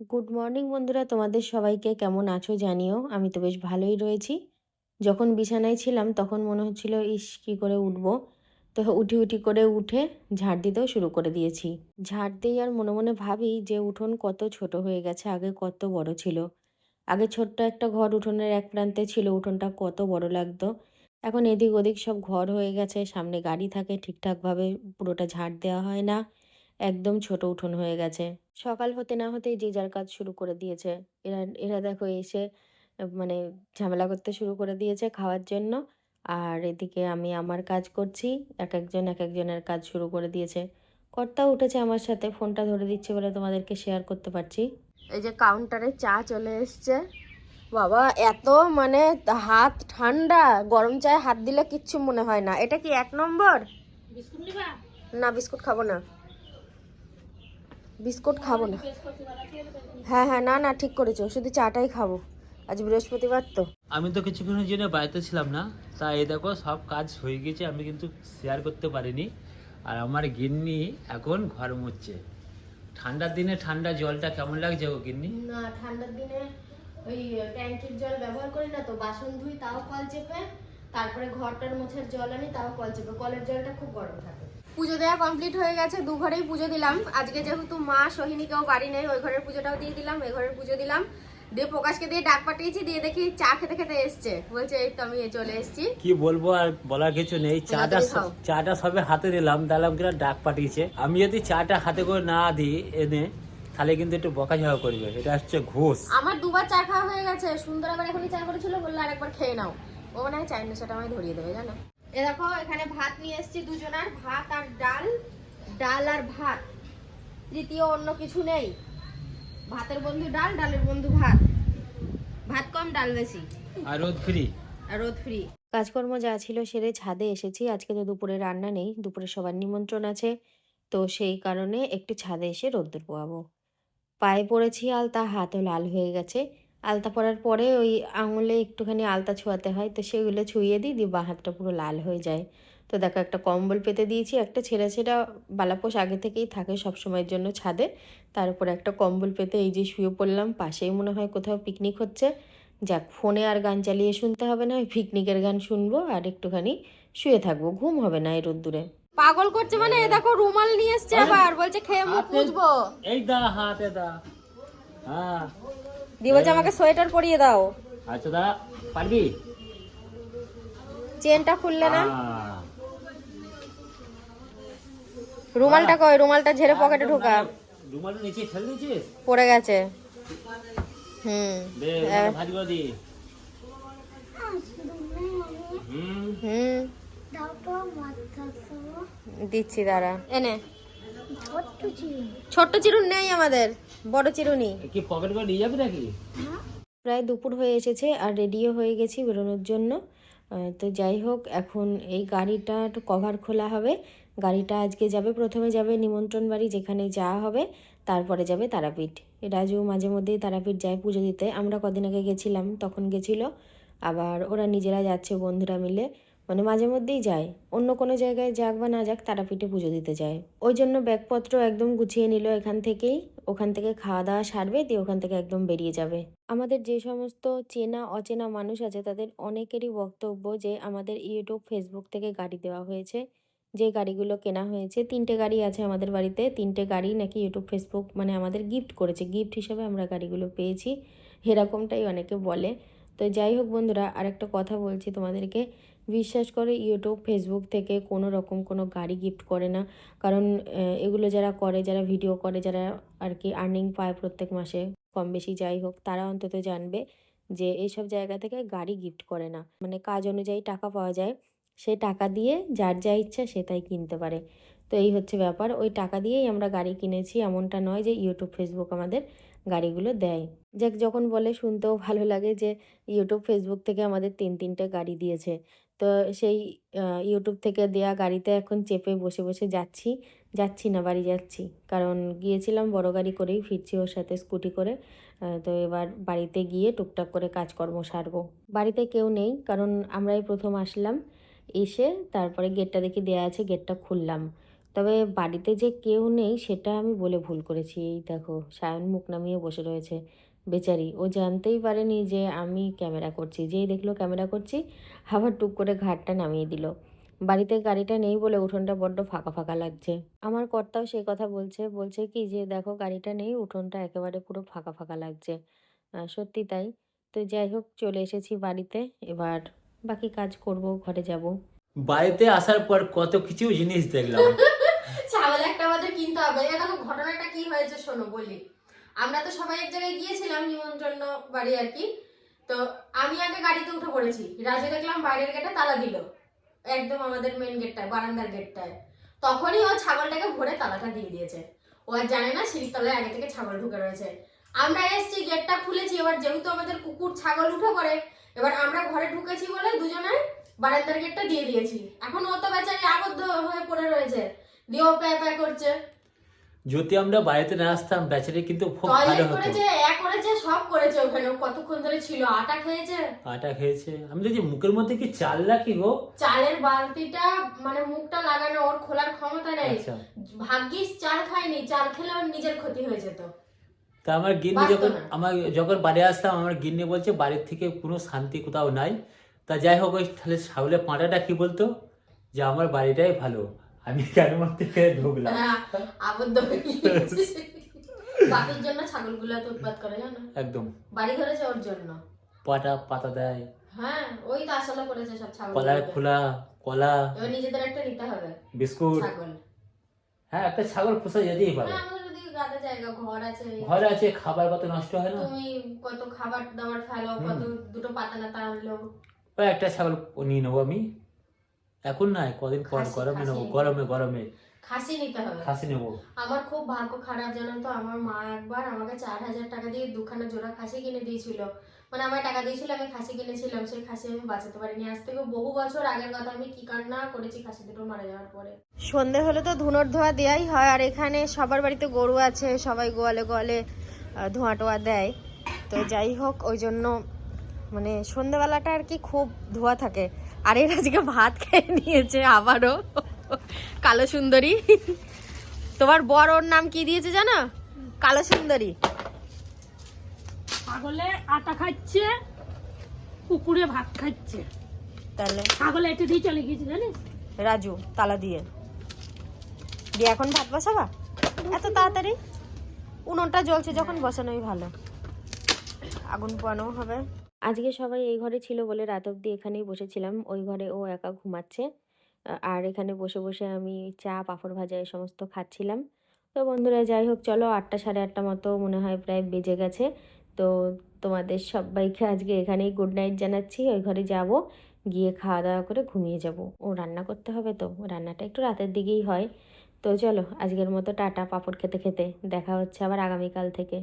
Good morning বন্ধুরা। তোমাদের সবাইকে কেমন আছো জানিও? আমি তো বেশ ভালোই রয়েছি। যখন বিছানায় ছিলাম, তখন মনে হচ্ছিল, ইস, কী করে উঠবো? তো উঠি উঠি করে উঠে ঝাড় দিতেও শুরু করে দিয়েছি। ঝাড় দিই আর মনে মনে ভাবি যে, উঠোন কত ছোট হয়ে গেছে, আগে কত বড় ছিল। আগে ছোট্ট একটা ঘর উঠোনের এক প্রান্তে ছিল, উঠোনটা কত বড় লাগতো। এখন এদিক ওদিক সব ঘর হয়ে গেছে, সামনে গাড়ি থাকে, ঠিকঠাকভাবে পুরোটা ঝাড় দেওয়া হয় না। একদম ছোট উঠোন হয়ে গেছে। সকাল হতে না হতেই যে যার কাজ শুরু করে দিয়েছে। এরা এরা দেখো এসে মানে ঝামেলা করতে শুরু করে দিয়েছে খাওয়ার জন্য। আর এদিকে আমি আমার কাজ করছি এক একজন এক একজনের কাজ শুরু করে দিয়েছে। কর্তা উঠেছে আমার সাথে ফোনটা ধরে দিচ্ছে বলে তোমাদেরকে শেয়ার করতে পারছি। এই যে কাউন্টারে চা চলে এসছে। বাবা এত মানে হাত ঠান্ডা গরম চায়ে হাত দিলে কিচ্ছু মনে হয় না। এটা কি এক নম্বর? না বিস্কুট খাব না। বিস্কুট খাব না। হ্যাঁ হ্যাঁ না না ঠিক করেছ। শুধু চাটাই খাব। আজ বৃহস্পতিবার তো। আমি তো কিছুক্ষণের জন্য বাড়িতে ছিলাম না। তাই এই দেখো সব কাজ হয়ে গেছে। আমি কিন্তু শেয়ার করতে পারিনি। আর আমার গিন্নি এখন ঘর মুছছে। ঠান্ডার দিনে ঠান্ডা জলটা কেমন লাগছে গো গিন্নি? না ঠান্ডার দিনে ওই ট্যাঙ্কির জল ব্যবহার করি না তো। বাসন ধুই তাও কল চেপে। তারপরে ঘরটার মোছার জল আনি তাও কল চেপে। কলের জলটা খুব গরম থাকে। পুজো দেওয়া কমপ্লিট হয়ে গেছে দু ঘরেই পুজো দিলাম। আজকে যেহেতু মা সোহিনী কেউ বাড়ি নেই ওই ঘরের পুজোটাও দিয়ে দিলাম এই ঘরের পুজো দিলাম। দিয়ে প্রকাশকে দিয়ে ডাক পাঠিয়েছি দিয়ে দেখি চা খেতে খেতে এসছে। বলছে এই তো আমি চলে এসেছি। কি বলব আর বলার কিছু নেই চাটা। চাটা সবে হাতে দিলাম দিলাম কিনা ডাক পাঠিয়েছে। আমি যদি চাটা হাতে করে না দিই এনে তাহলে কিন্তু একটু বকাঝকা করবে এটা হচ্ছে ঘুষ। আমার দুবার চা খাওয়া হয়ে গেছে সুন্দর আবার এখনই চা করেছিল বলল আরেকবার খেয়ে নাও। ও মানে চায়ের নেশাটা আমায় ধরিয়ে দেবে জানো? এ দেখো এখানে ভাত নিয়ে এসেছি দুজনার ভাত আর ডাল ডাল আর ভাত। তৃতীয় অন্য কিছু নেই। ভাতের বন্ধু ডাল ডালের বন্ধু ভাত। ভাত কম ডাল বেশি। আর রোদ ফ্রি। আর রোদ ফ্রি। কাজকর্ম যা ছিল সেরে ছাদে এসেছি। আজকে তো দুপুরে রান্না নেই দুপুরে সবার নিমন্ত্রণ আছে। তো সেই কারণে একটু ছাদে এসে রোদ্দুর পোয়াবো। পায়ে পড়েছি আলতা হাতও লাল হয়ে গেছে। আলতা পরার পরে ওই আঙুলে একটুখানি আলতা ছোঁয়াতে হয় তো সেগুলো ছুঁয়ে দিই দিয়ে বাঁ হাতটা পুরো লাল হয়ে যায়। তো দেখো একটা কম্বল পেতে দিয়েছি একটা ছেঁড়া ছেঁড়া বালাপোষ আগে থেকেই থাকে সব সময়ের জন্য ছাদে। তার উপরে একটা কম্বল পেতে এই যে শুয়ে পড়লাম পাশেই মনে হয় কোথাও পিকনিক হচ্ছে। যাক ফোনে আর গান চালিয়ে শুনতে হবে না ওই পিকনিকের গান শুনব আর একটুখানি শুয়ে থাকব ঘুম হবে না এই রোদ্দুরে। পাগল করছে মানে এ দেখো রুমাল নিয়ে এসছে আবার বলছে খেয়ে মুখ মুছবো। এই দা হাতে দা। হ্যাঁ। দিয়ে বলছে আমাকে সোয়েটার পরিয়ে দাও। আচ্ছা দা পারবি? চেনটা খুললে না? রুমালটা কই রুমালটা ঝেড়ে পকেটে ঢোকা। রুমালটা নিচে ফেলে দিয়েছিস? পড়ে গেছে। হুম। দে করে দি হুম। হুম দিচ্ছি দাঁড়া। এনে। ছোট্ট চিরুন। নেই আমাদের বড় চিরুনি। কি পকেট করে নিয়ে যাবি নাকি? প্রায় দুপুর হয়ে এসেছে আর রেডিও হয়ে গেছি বেরোনোর জন্য। তো যাই হোক এখন এই গাড়িটা কভার খোলা হবে। গাড়িটা আজকে যাবে প্রথমে যাবে নিমন্ত্রণ বাড়ি যেখানে যাওয়া হবে। তারপরে যাবে তারাপীঠ। রাজু মাঝে মধ্যেই তারাপীঠ যায় পুজো দিতে। আমরা কদিন আগে গেছিলাম তখন গেছিল। আবার ওরা নিজেরা যাচ্ছে বন্ধুরা মিলে। মানে মাঝে মধ্যেই যায়। অন্য কোনো জায়গায় যাক বা না যাক, তারাপীঠে পুজো দিতে যায়। ওই জন্য ব্যাগপত্র একদম গুছিয়ে নিল এখান থেকেই। ওখান থেকে খাওয়া দাওয়া সারবে, দিয়ে ওখান থেকে একদম বেরিয়ে যাবে। আমাদের যে সমস্ত চেনা, অচেনা মানুষ আছে, তাদের অনেকেরই বক্তব্য যে আমাদের ইউটিউব, ফেসবুক থেকে গাড়ি দেওয়া হয়েছে। যে গাড়িগুলো কেনা হয়েছে, তিনটে গাড়ি আছে আমাদের বাড়িতে। তিনটে গাড়ি নাকি ইউটিউব, ফেসবুক মানে আমাদের গিফট করেছে। গিফট হিসেবে আমরা গাড়িগুলো পেয়েছি। এরকমটাই অনেকে বলে। তো যাই হোক বন্ধুরা, আরেকটা কথা বলছি তোমাদেরকে। বিশ্বাস করে ইউটিউব ফেসবুক থেকে কোনো রকম কোনো গাড়ি গিফট করে না। কারণ এগুলো যারা করে, যারা ভিডিও করে, যারা আর কি আর্নিং পায় প্রত্যেক মাসে, কম বেশি যাই হোক, তারা অন্তত জানবে যে এইসব জায়গা থেকে গাড়ি গিফট করে না। মানে কাজ অনুযায়ী টাকা পাওয়া যায় সেই টাকা দিয়ে যার যা ইচ্ছা সে তাই কিনতে পারে। তো এই হচ্ছে ব্যাপার, ওই টাকা দিয়েই আমরা গাড়ি কিনেছি, এমনটা নয় যে ইউটিউব ফেসবুক আমাদের গাড়িগুলো দেয়। যাক, যখন বলে শুনতেও ভালো লাগে যে ইউটিউব ফেসবুক থেকে আমাদের তিন তিনটে গাড়ি দিয়েছে। তো সেই ইউটিউব থেকে দেয়া গাড়িতে এখন চেপে বসে বসে যাচ্ছি। যাচ্ছি না, বাড়ি যাচ্ছি। কারণ গিয়েছিলাম, বড় গাড়ি করেই ফিরছি ওর সাথে স্কুটি করে। তো এবার বাড়িতে গিয়ে টুকটাক করে কাজকর্ম সারবো। বাড়িতে কেউ নেই, কারণ আমরাই প্রথম আসলাম। এসে তারপরে গেটটা দেখি দেয়া আছে, গেটটা খুললাম। তবে বাড়িতে যে কেউ নেই, সেটা আমি বলে ভুল করেছি। এই দেখো, সায়ন মুখ নামিয়ে বসে রয়েছে। বেচারি। ও জানতেই পারেনি যে আমি ক্যামেরা করছি। যেই দেখল ক্যামেরা করছি আবার টুক করে ঘাটটা নামিয়ে দিল। বাড়িতে গাড়িটা নেই বলে উঠোনটা বড্ড ফাঁকা ফাঁকা লাগছে। আমার কর্তাও সেই কথা বলছে। বলছে কি যে দেখো গাড়িটা নেই উঠোনটা একেবারে পুরো ফাঁকা ফাঁকা লাগছে। সত্যি তাই। তো যাই হোক চলে এসেছি বাড়িতে। এবার বাকি কাজ করব ঘরে যাব। বাড়িতে আসার পর কত কিছু জিনিস দেখলাম। ছাগল একটা আমাদের কিনতে হবে। দেখো ঘটনাটা কি হয়েছে শোনো বলি। আমরা তো সবাই এক জায়গায় গিয়েছিলাম নিমন্ত্রণ বাড়ি আর কি। তো আমি আগে গাড়িতে উঠে পড়েছি। রাজে দেখলাম বাইরের গেটে তালা দিল। একদম আমাদের মেন গেটটায় বারান্দার গেটটায় তখনই ও ছাগলটাকে ভরে তালাটা দিয়ে দিয়েছে। ও আর জানে না সিঁড়ির তলায় আগে থেকে ছাগল ঢুকে রয়েছে। আমরা এসছি গেটটা খুলেছি। এবার যেহেতু আমাদের কুকুর, ছাগল উঠে পড়ে, এবার আমরা ঘরে ঢুকেছি বলে দুজনে বারান্দার গেটটা দিয়ে দিয়েছি। এখন ও তো বেচারি আবদ্ধ হয়ে পড়ে রয়েছে। দিয়ে ও প্যাঁ প্যাঁ করছে। যদি আমরা বাড়িতে না আসতাম বেচারি কিন্তু খুব ভালো হতো। করেছে সব করেছে ওখানে। কতক্ষণ ধরে ছিল? আটা খেয়েছে? আটা খেয়েছে। আমি দেখছি মুখের মধ্যে কি চাল রাখি গো? চালের বালতিটা মানে মুখটা লাগানো ওর খোলার ক্ষমতা নেই। আচ্ছা। ভাগ্যিস চাল খায়নি চাল খেলে ওর নিজের ক্ষতি হয়ে যেত। তা আমার গিন্নি যখন আমার যখন বাড়ি আসতাম আমার গিন্নি বলছে বাড়ির থেকে কোনো শান্তি কোথাও নাই। তা যাই হোক ওই তাহলে ছাগলের পাঁটাটা কি বলতো? যে আমার বাড়িটাই ভালো। আমি কেন মধ্যে ঢুকলাম হ্যাঁ, আবদ্ধ হয়ে গিয়েছে। বাকির জন্য ছাগলগুলো এত উৎপাত করে জানো? একদম। বাড়ি ধরেছে ওর জন্য। পাটা পাতা দেয়। হ্যাঁ ওই তো আসলে করেছে সব ছাগল কলার খোলা কলা। এবার নিজেদের একটা নিতে হবে বিস্কুট। ছাগল। হ্যাঁ একটা ছাগল পোষা যেতেই পারে। হ্যাঁ ঘর আছে। ঘরে আছে খাবার কত নষ্ট হয় না? তুমি কত খাবার দাবার ফেলো। কত দুটো পাতা আনলো। ওই একটা ছাগল নিয়ে নেব আমি। এখন নাই কদিন পর খাসি, গরমে নেব গরমে গরমে। খাসি নিতে হবে। খাসি নেব। আমার খুব ভাগ্য খারাপ জানো তো? আমার মা একবার আমাকে চার হাজার টাকা দিয়ে দুখানা জোড়া খাসি কিনে দিয়েছিল। মানে আমার টাকা দিয়েছিল আমি খাসি কিনেছিলাম। সেই খাসি আমি বাঁচাতে পারিনি। আজ থেকে বহু বছর আগের কথা আমি কি কান্না করেছি খাসি দুটো মারা যাওয়ার পরে। সন্ধে হলে তো ধুনোর ধোয়া দেওয়াই হয় আর এখানে সবার বাড়িতে গরু আছে সবাই গোয়ালে গোয়ালে ধোঁয়া টোয়া দেয়। তো যাই হোক ওই জন্য মানে সন্ধেবেলাটা আর কি খুব ধোয়া থাকে। আর এর আজকে ভাত খেয়ে নিয়েছে আবারও। কালো সুন্দরী। তোমার বর ওর নাম কি দিয়েছে জানো? কালো সুন্দরী। ছাগলে আটা খাচ্ছে কুকুরে ভাত খাচ্ছে। তাহলে? ছাগলে এটে দিয়ে চলে গেছে জানিস? রাজু তালা দিয়ে। দিয়ে এখন ভাত বসাবা? এত তাড়াতাড়ি? উনুনটা জ্বলছে যখন বসানোই ভালো। আগুন পোয়ানো হবে। আজকে সবাই এই ঘরে ছিল বলে রাত অব্দি এখানেই বসেছিলাম। ওই ঘরে ও একা ঘুমাচ্ছে। আর এখানে বসে বসে আমি চা, পাঁপড় ভাজা এই সমস্ত খাচ্ছিলাম। তো বন্ধুরা, যাই হোক, চলো আটটা, সাড়ে আটটা মতো মনে হয় প্রায় বেজে গেছে। তো তোমাদের সবাইকে আজকে এখানেই গুড নাইট জানাচ্ছি। ওই ঘরে যাব, গিয়ে খাওয়া দাওয়া করে ঘুমিয়ে যাব। ও রান্না করতে হবে তো, রান্নাটা একটু রাতের দিকেই হয়। তো চলো, আজকের মতো টাটা, পাঁপড় খেতে খেতে। দেখা হচ্ছে আবার আগামীকাল থেকে।